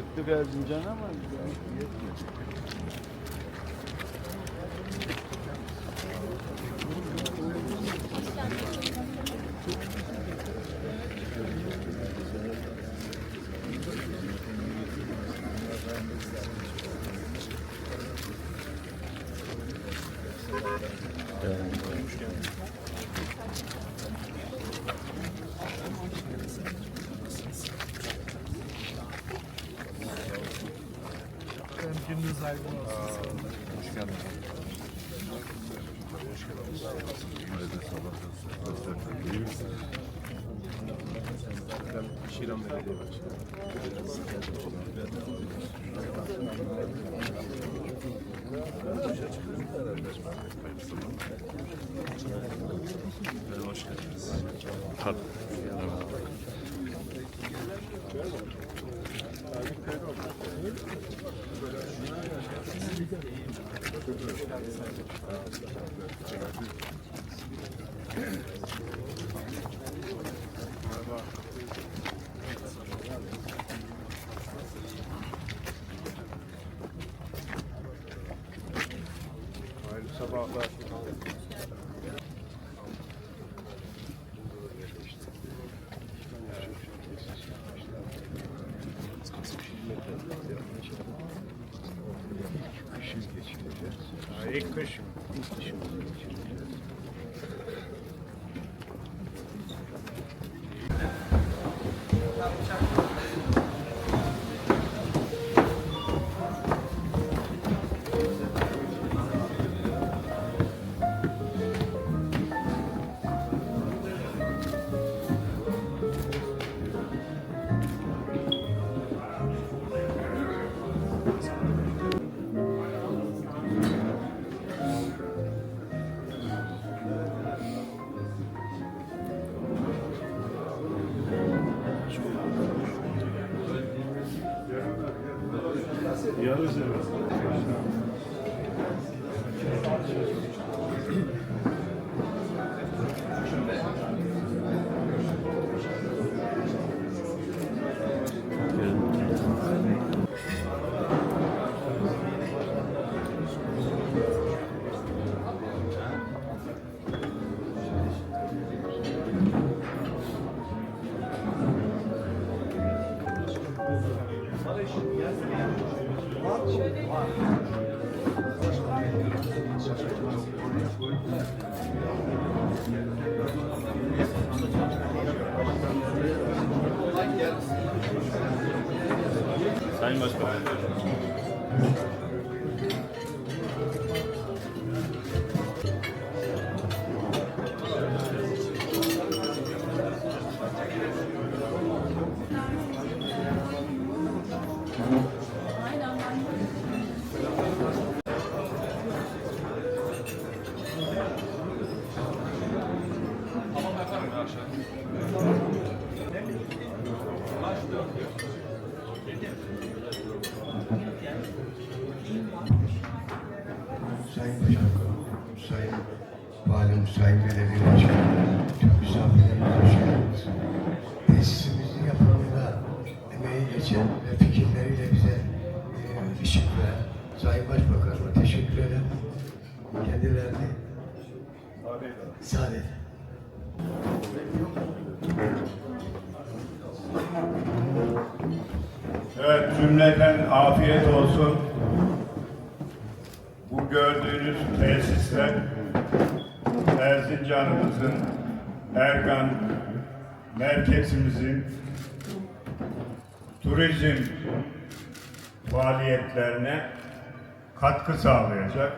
Sıktık Erzincan ama yetmedi. Gününüz aydın olsun. Hoş geldin. Haydi sabah olsun. İyi misin? Ben Şiran Belediye Başkanı. Hoş geldiniz. Hadi. Hayırlı Thank you. 45 mi? 45 mi? Yarın Sayın Başkan. Sayın Başkanım, Sayın Valim, Sayın Belediye Başkanım, tüm misafirlerimiz hoş geldiniz. Tesisimizin yapımında emeği geçen ve fikirleriyle bize e, ışık veren Sayın Başbakanıma teşekkür ederim. Kendilerini saadet. Evet cümleten afiyet olsun. Bu gördüğünüz tesisler Erzincan'ımızın Ergan merkezimizin turizm faaliyetlerine katkı sağlayacak.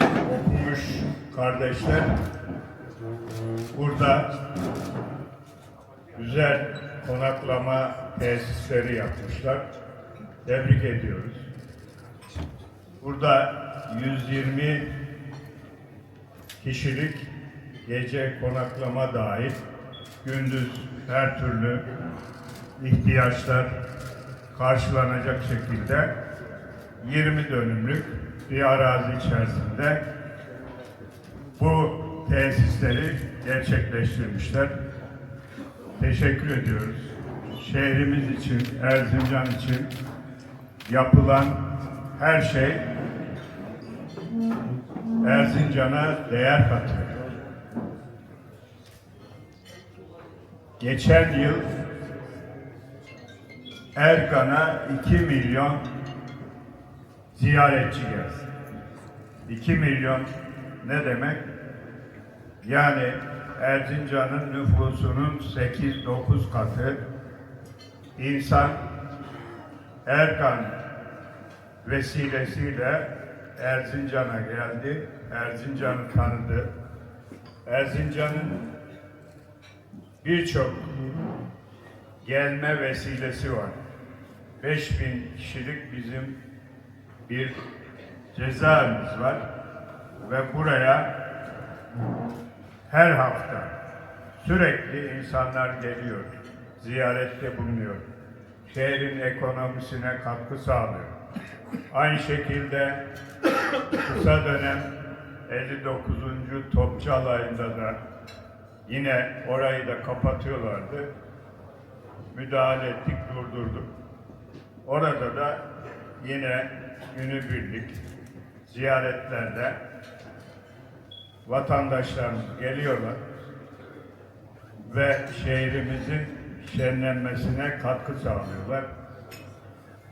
Okumuş kardeşler burada güzel konaklama tesisleri yapmışlar. Tebrik ediyoruz. Burada 120 kişilik gece konaklama dahil gündüz her türlü ihtiyaçlar karşılanacak şekilde 20 dönümlük bir arazi içerisinde bu tesisleri gerçekleştirmişler. Teşekkür ediyoruz. şehrimiz için, Erzincan için yapılan her şey Erzincan'a değer katıyor. Geçen yıl Erkan'a 2 milyon ziyaretçi geldi. 2 milyon ne demek? Yani Erzincan'ın nüfusunun 8-9 katı insan Erkan vesilesiyle Erzincan'a geldi. Erzincan'ı tanıdı. Erzincan'ın birçok gelme vesilesi var. 5000 kişilik bizim bir cezaevimiz var ve buraya her hafta sürekli insanlar geliyor, ziyarette bulunuyor. Şehrin ekonomisine katkı sağlıyor. Aynı şekilde kısa dönem 59. Topçu Alayı'nda da yine orayı da kapatıyorlardı. Müdahale ettik, durdurduk. Orada da yine günübirlik ziyaretlerde vatandaşlarımız geliyorlar ve şehrimizin şenlenmesine katkı sağlıyorlar.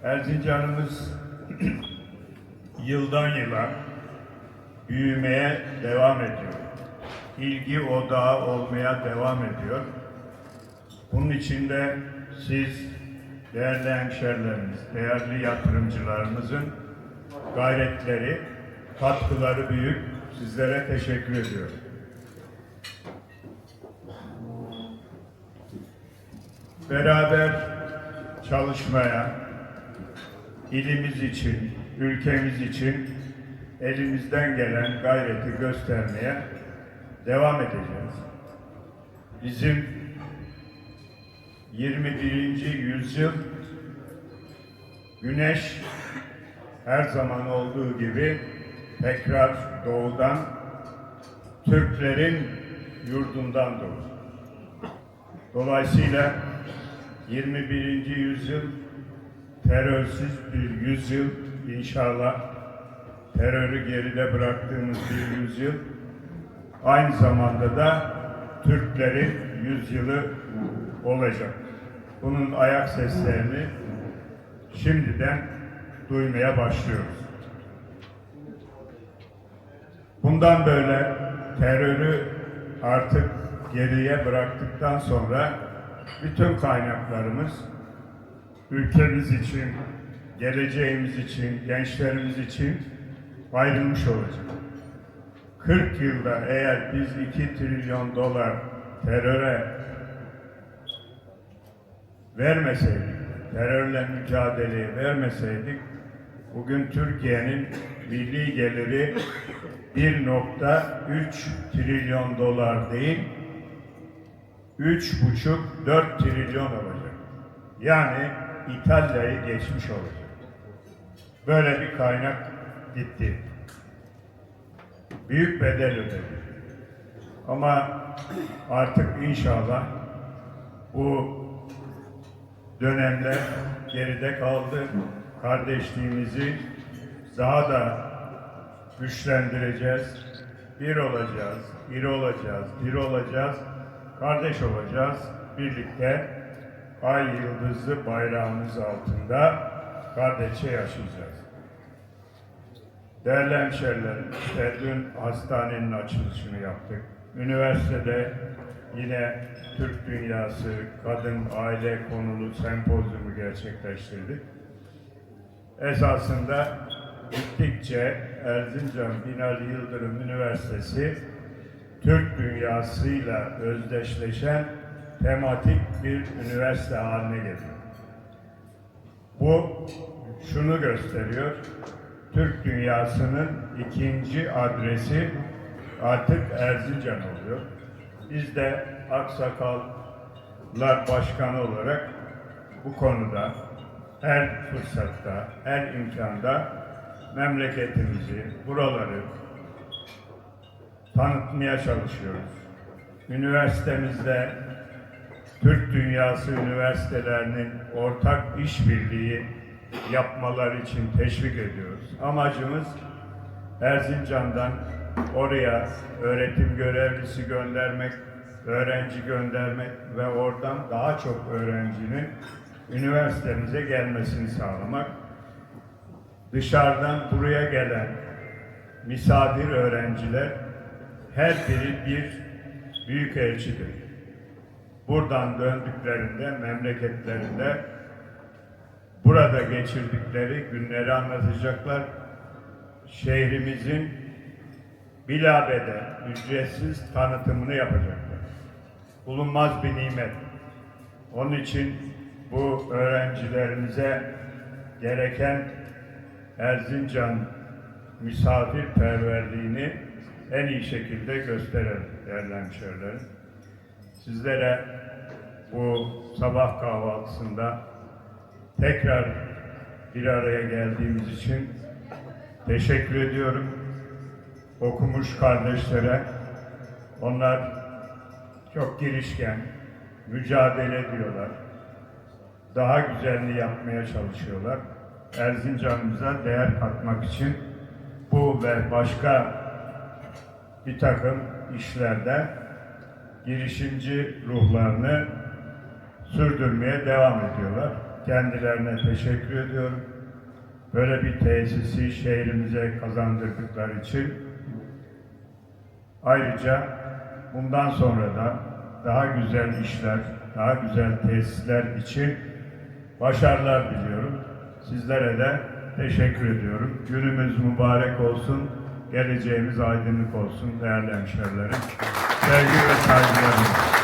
Erzincan'ımız yıldan yıla büyümeye devam ediyor. İlgi odağı olmaya devam ediyor. Bunun için de siz değerli hemşerilerimiz, değerli yatırımcılarımızın gayretleri, katkıları büyük. Sizlere teşekkür ediyorum. Beraber çalışmaya, ilimiz için, ülkemiz için elimizden gelen gayreti göstermeye devam edeceğiz. Bizim 21. yüzyıl güneş her zaman olduğu gibi tekrar doğudan Türklerin yurdundan doğur. Dolayısıyla 21. yüzyıl terörsüz bir yüzyıl inşallah terörü geride bıraktığımız bir yüzyıl aynı zamanda da Türklerin yüzyılı olacak. Bunun ayak seslerini şimdiden duymaya başlıyoruz. Bundan böyle terörü artık geriye bıraktıktan sonra bütün kaynaklarımız ülkemiz için, geleceğimiz için, gençlerimiz için ayrılmış olacak. 40 yılda eğer biz 2 trilyon dolar teröre vermeseydik, terörle mücadeleye vermeseydik, bugün Türkiye'nin milli geliri 1.3 trilyon dolar değil, 3,5-4 trilyon olacak. Yani İtalya'yı geçmiş olacak. Böyle bir kaynak gitti. Büyük bedel ödedi. Ama artık inşallah bu dönemler geride kaldı. Kardeşliğimizi daha da güçlendireceğiz. Bir olacağız, bir olacağız, bir olacağız. Kardeş olacağız. Birlikte ay yıldızlı bayrağımız altında kardeşçe yaşayacağız. Değerli hemşerilerim, işte dün hastanenin açılışını yaptık. Üniversitede yine Türk Dünyası Kadın Aile Konulu Sempozyumu gerçekleştirdik. Esasında gittikçe Erzincan Binali Yıldırım Üniversitesi Türk dünyasıyla özdeşleşen tematik bir üniversite haline geliyor. Bu şunu gösteriyor. Türk dünyasının ikinci adresi artık Erzincan oluyor. Biz de Aksakallar Başkanı olarak bu konuda her fırsatta, her imkanda memleketimizi, buraları tanıtmaya çalışıyoruz. Üniversitemizde Türk dünyası üniversitelerinin ortak işbirliği yapmaları için teşvik ediyoruz. Amacımız Erzincan'dan oraya öğretim görevlisi göndermek, öğrenci göndermek ve oradan daha çok öğrencinin üniversitemize gelmesini sağlamak. Dışarıdan buraya gelen misafir öğrenciler her biri bir büyükelçidir. Buradan döndüklerinde memleketlerinde burada geçirdikleri günleri anlatacaklar. Şehrimizin bilabede ücretsiz tanıtımını yapacaklar. Bulunmaz bir nimet. Onun için bu öğrencilerimize gereken Erzincan misafirperverliğini en iyi şekilde gösterelim değerli hemşehrilerim. Sizlere bu sabah kahvaltısında tekrar bir araya geldiğimiz için teşekkür ediyorum. Okumuş kardeşlere, onlar çok girişken, mücadele ediyorlar. Daha güzelini yapmaya çalışıyorlar. Erzincan'ımıza değer katmak için bu ve başka bir takım işlerde girişimci ruhlarını sürdürmeye devam ediyorlar. Kendilerine teşekkür ediyorum. Böyle bir tesisi şehrimize kazandırdıkları için ayrıca bundan sonra da daha güzel işler, daha güzel tesisler için başarılar diliyorum. Sizlere de teşekkür ediyorum. Günümüz mübarek olsun, geleceğimiz aydınlık olsun değerli hemşerilerim. Sevgi ve saygılarım.